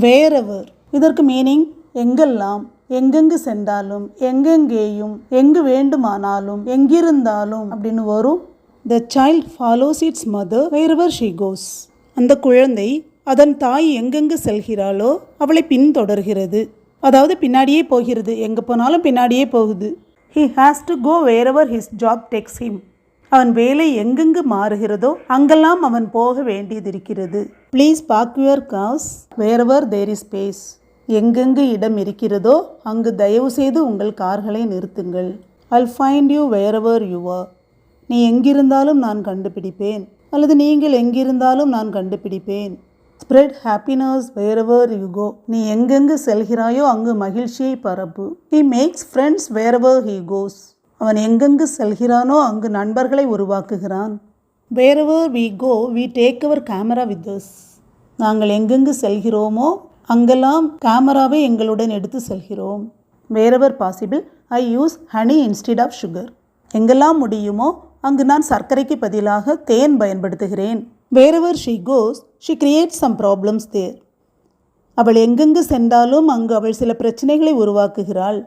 Wherever. இதற்கு meaning எங்கெல்லாம் எங்கெங்கு சென்றாலும் எங்கெங்கேயும் எங்கு வேண்டுமானாலும் எங்கிருந்தாலும் அப்படின்னு வரும். The child follows its mother wherever she goes அந்த குழந்தை அதன் தாய் எங்கெங்கு செல்கிறாளோ அவளை பின்தொடர்கிறது. அதாவது பின்னாடியே போகிறது. எங்கே போனாலும் பின்னாடியே போகுது. He has to go wherever his job takes him அவன் வேலை எங்கெங்கு மாறுகிறதோ அங்கெல்லாம் அவன் போக வேண்டியதிருக்கிறது. Please park your cars wherever there is space எங்கெங்கு இடம் இருக்கிறதோ அங்கு தயவு செய்து உங்கள் கார்களை நிறுத்துங்கள். I'll find you wherever your நீ எங்கிருந்தாலும் நான் கண்டுபிடிப்பேன். அல்லது நீங்கள் எங்கிருந்தாலும் நான் கண்டுபிடிப்பேன். Spread happiness wherever you go நீ எங்கெங்கு செல்கிறாயோ அங்கு மகிழ்ச்சியை பரப்பு. He makes friends wherever he goes அவன் எங்கெங்கு செல்கிறானோ அங்கு நண்பர்களை உருவாக்குகிறான். Wherever we go we take our camera with us. நாங்கள் எங்கெங்கு செல்கிறோமோ அங்கெல்லாம் கேமராவை எங்களுடன் எடுத்து செல்கிறோம். Wherever possible I use honey instead of sugar எங்கெல்லாம் முடியுமோ அங்கு நான் சர்க்கரைக்கு பதிலாக தேன் பயன்படுத்துகிறேன். Wherever she goes she create some problems there அவள் எங்கெங்கு சென்றாலும் அங்கு அவள் சில பிரச்சனைகளை உருவாக்குகிறாள்.